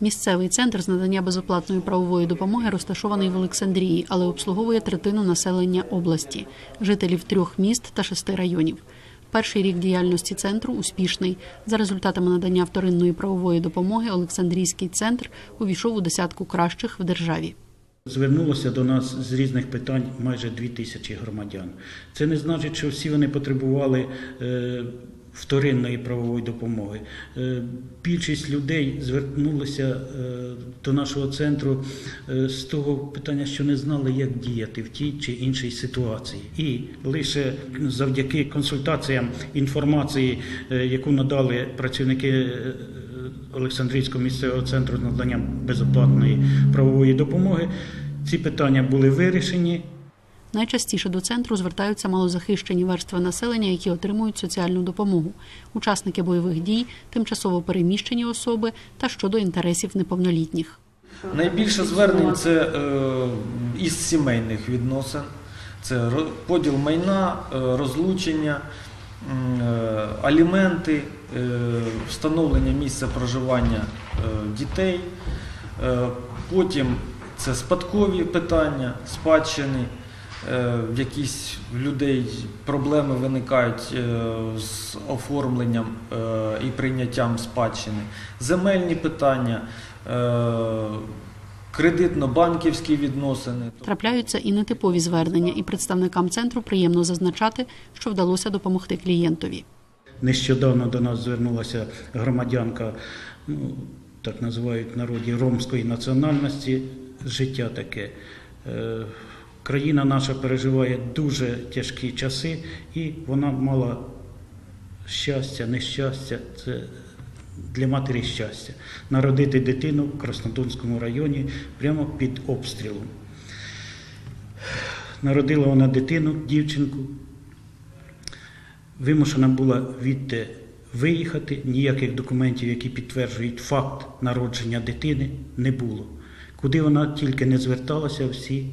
Місцевий центр з надання безоплатної правової допомоги розташований в Олександрії, але обслуговує третину населення області, жителів трьох міст та шести районів. Перший рік діяльності центру успішний. За результатами надання вторинної правової допомоги Олександрійський центр увійшов у десятку кращих в державі. Звернулося до нас з різних питань майже дві тисячі громадян. Це не значить, що всі вони потребували е, вторинної правової допомоги. Е, Більшість людей звернулися е, до нашого центру е, з того питання, що не знали, як діяти в тій чи іншій ситуації. І лише завдяки консультаціям інформації, яку надали працівники. Олександрійського місцевого центру з наданням безоплатної правової допомоги. Ці питання були вирішені. Найчастіше до центру звертаються малозахищені верстви населення, які отримують соціальну допомогу, учасники бойових дій, тимчасово переміщені особи та щодо інтересів неповнолітніх. Найбільше звернень це е, із сімейних відносин, це поділ майна, е, розлучення, е, аліменти, встановлення місця проживання дітей. Потім це спадкові питання, спадщини. Е, В якісь людей проблеми виникають е, з оформленням е, і прийняттям спадщини, земельні питання, кредитно-банківські відносини. Трапляються і нетипові звернення, і представникам центру приємно зазначати, що вдалося допомогти клієнтові. Нещодавно до нас звернулася громадянка, ну, так називають народі ромської національності. Життя таке. Країна наша переживає дуже тяжкі часи, і вона мала щастя, нещастя. Це для матері щастя. Народити дитину в Краснодонському районі прямо під обстрілом. Народила вона дитину, дівчинку, вимушена була відти виїхати. Ніяких документів, які підтверджують факт народження дитини, не було. Куди вона тільки не зверталася, всі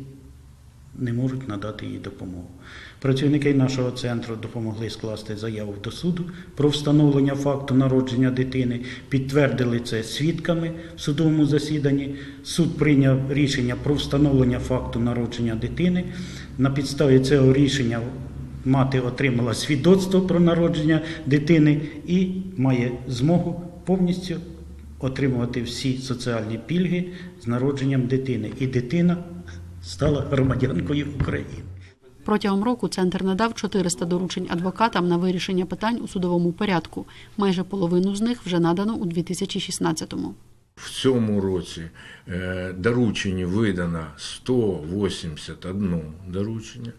не можуть надати їй допомогу. Працівники нашого центру допомогли скласти заяву до суду про встановлення факту народження дитини, підтвердили це свідками в судовому засіданні. Суд прийняв рішення про встановлення факту народження дитини. На підставі цього рішення мати отримала свідоцтво про народження дитини і має змогу повністю отримувати всі соціальні пільги з народженням дитини. І дитина стала громадянкою України. Протягом року центр надав 400 доручень адвокатам на вирішення питань у судовому порядку. Майже половину з них вже надано у 2016-му. В цьому році е, доручень видано 181 доручення.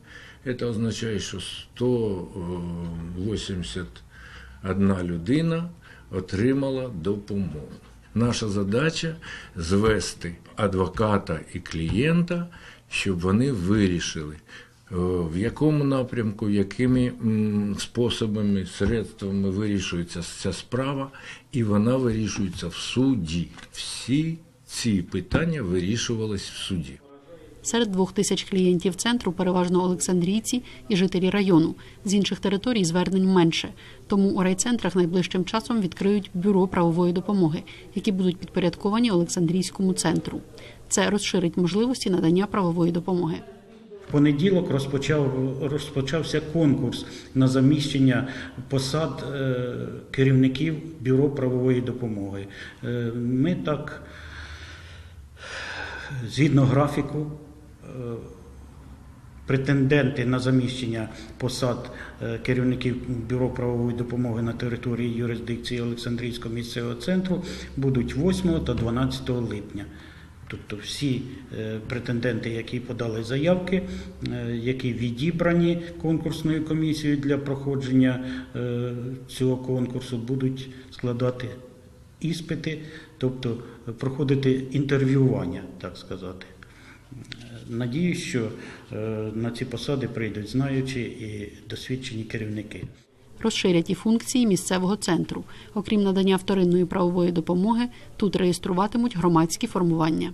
Це означає, що 181 людина отримала допомогу. Наша задача звести адвоката і клієнта, щоб вони вирішили, е, в якому напрямку, якими способами, средствами вирішується ця справа, і вона вирішується в суді. Всі ці питання вирішувались в суді. Серед двох тисяч клієнтів центру переважно олександрійці і жителі району. З інших територій звернень менше. Тому у райцентрах найближчим часом відкриють бюро правової допомоги, які будуть підпорядковані Олександрійському центру. Це розширить можливості надання правової допомоги. В понеділок розпочав, розпочався конкурс на заміщення посад е, керівників Бюро правової допомоги. Е, Ми так, згідно графіку, претенденти на заміщення посад е, керівників Бюро правової допомоги на території юрисдикції Олександрійського місцевого центру будуть 8 та 12 липня. Тобто всі е, претенденти, які подали заявки, е, які відібрані конкурсною комісією для проходження цього конкурсу, будуть складати іспити, тобто проходити інтерв'ювання, так сказати. Надіюсь, що е, на ці посади прийдуть знаючі і досвідчені керівники. Розширять і функції місцевого центру. Окрім надання вторинної правової допомоги, тут реєструватимуть громадські формування.